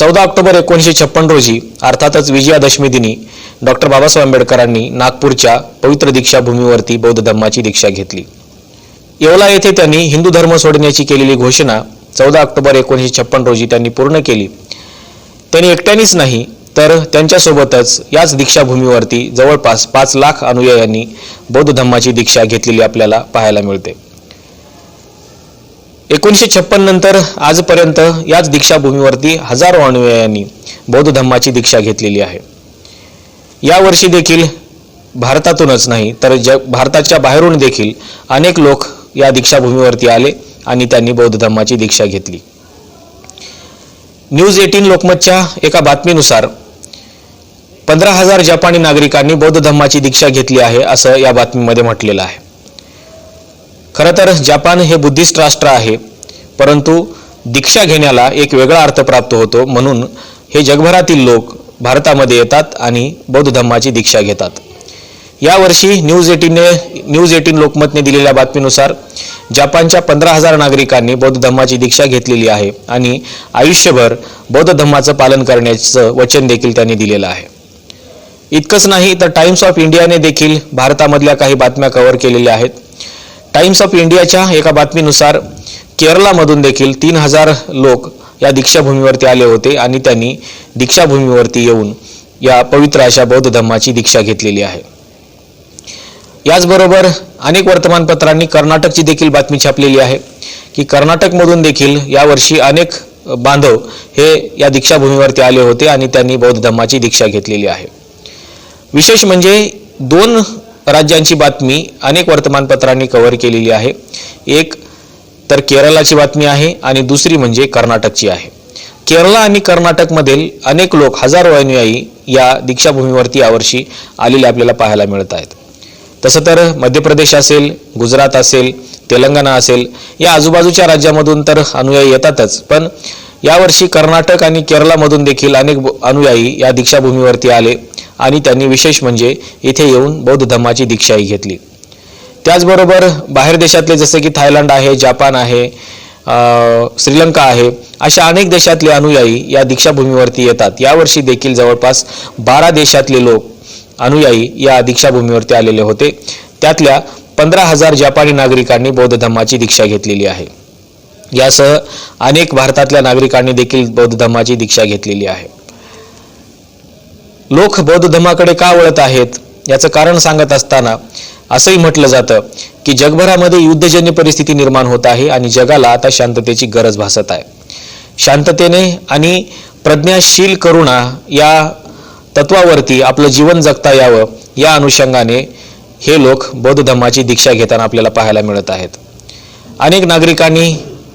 चौदा ऑक्टोबर एकोणीसशे छप्पन रोजी अर्थातच विजयादशमी दिनी डॉक्टर बाबासाहेब आंबेडकरांनी नागपूरच्या पवित्र दीक्षाभूमीवरती बौद्ध धम्माची दीक्षा घेतली. येवला येथे त्यांनी हिंदू धर्म सोडण्याची केलेली घोषणा चौदा ऑक्टोबर एकोणीसशे छप्पन रोजी त्यांनी पूर्ण केली. त्यांनी एकट्यानेच नाही तर त्यांच्यासोबतच याच दीक्षाभूमीवरती जवळपास पाच लाख अनुयायांनी बौद्ध धम्माची दीक्षा घेतलेली आपल्याला पाहायला मिळते. एकोणीसशे छप्पन नंतर आजपर्यंत याच दीक्षाभूमीवरती हजारो अनुयायांनी बौद्ध धम्माची दीक्षा घेतलेली आहे. यावर्षी देखील भारतातूनच नाही तर जग भारताच्या बाहेरून देखील अनेक लोक या दीक्षाभूमीवरती आले आणि त्यांनी बौद्ध धम्माची दीक्षा घेतली. न्यूज एटीन लोकमतच्या एका बातमीनुसार पंधरा हजार जपानी नागरिकांनी बौद्ध धम्माची दीक्षा घेतली आहे असं या बातमीमध्ये म्हटलेलं आहे. खरं तर जपान हे बुद्धिस्ट राष्ट्र आहे परंतु दीक्षा घेण्याला एक वेगळा अर्थ प्राप्त होतो म्हणून हे जगभरातील लोक भारतामध्ये येतात आणि बौद्ध धम्माची दीक्षा घेतात. यावर्षी न्यूज एटीनने न्यूज एटीन लोकमतने दिलेल्या बातमीनुसार जपानच्या पंधरा हजार नागरिकांनी बौद्ध धम्माची दीक्षा घेतलेली आहे आणि आयुष्यभर बौद्ध धम्माचं पालन करण्याचं वचन देखील त्यांनी दिलेलं आहे. इतकंच नाही तर टाइम्स ऑफ इंडियाने देखील भारतामधल्या काही बातम्या कव्हर केलेल्या आहेत. टाइम्स ऑफ इंडियाच्या एका बातमीनुसार केरळामधून देखील तीन हजार लोक या दीक्षाभूमीवरती आले होते आणि त्यांनी दीक्षाभूमीवरती येऊन या पवित्र अशा बौद्ध धम्माची दीक्षा घेतलेली आहे. याचबरोबर अनेक वर्तमानपत्रांनी कर्नाटकची देखील बातमी छापलेली आहे की कर्नाटकमधून देखील यावर्षी अनेक बांधव हे या दीक्षाभूमीवरती आले होते आणि त्यांनी बौद्ध धम्माची दीक्षा घेतलेली आहे. विशेष म्हणजे दोन राज्यांची बातमी अनेक वर्तमानपत्रांनी कव्हर केलेली आहे. एक तर केरळाची बातमी आहे आणि दुसरी म्हणजे कर्नाटकची आहे. केरळ आणि कर्नाटकमधील अनेक लोक हजारो अनुयायी या दीक्षाभूमीवरती यावर्षी आलेले आपल्याला पाहायला मिळत आहेत. तसं तर मध्य प्रदेश असेल गुजरात असेल तेलंगणा असेल या आजूबाजूच्या राज्यामधून तर अनुयायी येतातच. पण यावर्षी कर्नाटक आणि केरळामधून देखील अनेक ब- अनुयायी या दीक्षाभूमीवरती आले आणि त्यांनी विशेष म्हणजे इथे येऊन बौद्ध धम्माची दीक्षाही घेतली. त्याचबरोबर बाहेर देशातले जसे की थायलंड आहे जापान आहे श्रीलंका आहे अशा अनेक देशातले अनुयायी या दीक्षाभूमीवरती येतात. यावर्षी देखील जवळपास बारा देशातले लोक अनुयायी या दीक्षाभूमीवरती आलेले होते. त्यातल्या पंधरा हजार जपानी नागरिकांनी बौद्ध धम्माची दीक्षा घेतलेली आहे. यासह अनेक भारतातल्या नागरिकांनी देखील बौद्ध धर्माची दीक्षा घेतलेली आहे. लोक बौद्ध धर्माकडे का वळत आहेत? याचं कारण सांगत असताना असंही म्हटलं जातं की जगभरामध्ये युद्धजन्य परिस्थिती निर्माण होत आहे आणि जगाला आता शांततेची गरज भासत आहे. शांततेने आणि प्रज्ञाशील करुणा या तत्वावरती आपलं जीवन जगता यावं या अनुषंगाने हे लोक बौद्ध धर्माची दीक्षा घेताना आपल्याला पाहायला मिळत आहेत. अनेक नागरिकांनी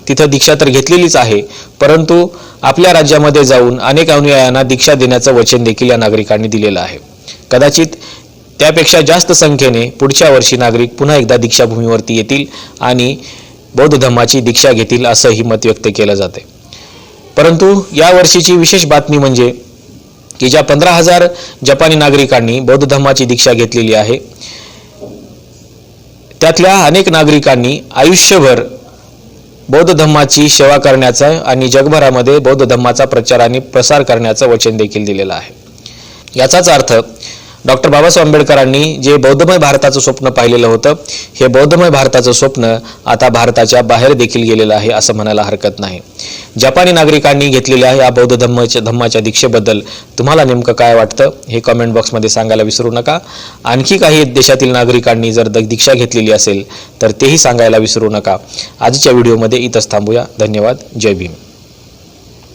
तिथं दीक्षा तर घेतलेलीच आहे परंतु आपल्या राज्यामध्ये जाऊन अनेक अनुयायांना दीक्षा देण्याचं वचन देखील या नागरिकांनी दिलेलं आहे. कदाचित त्यापेक्षा जास्त संख्येने पुढच्या वर्षी नागरिक पुन्हा एकदा दीक्षाभूमीवरती येतील आणि बौद्ध धर्माची दीक्षा घेतील असंही मत व्यक्त केलं जाते परंतु या वर्षीची विशेष बातमी म्हणजे की ज्या पंधरा हजार जपानी नागरिकांनी बौद्ध धर्माची दीक्षा घेतलेली आहे त्यातल्या अनेक नागरिकांनी आयुष्यभर बौद्ध धम्माची सेवा करण्याचं आणि जगभरामध्ये बौद्ध धम्माचा प्रचार आणि प्रसार करण्याचं वचन देखील दिलेलं आहे. याचाच अर्थ डॉक्टर बाबासाहेब आंबेडकरांनी जे बौद्धमय भारताचं स्वप्न पाहिलेलं होतं हे बौद्धमय भारताचं स्वप्न आता भारताच्या बाहेर देखील गेलेलं आहे असं म्हणायला हरकत नाही. जपानी नागरिकांनी घेतलेल्या या बौद्ध धम्माच्या धम्माच्या दीक्षेबद्दल तुम्हाला नेमकं काय वाटतं हे कमेंट बॉक्समध्ये सांगायला विसरू नका. आणखी काही देशातील नागरिकांनी जर द- दीक्षा घेतलेली असेल तर तेही सांगायला विसरू नका. आजच्या व्हिडिओमध्ये इथंच थांबूया. धन्यवाद. जय भीम.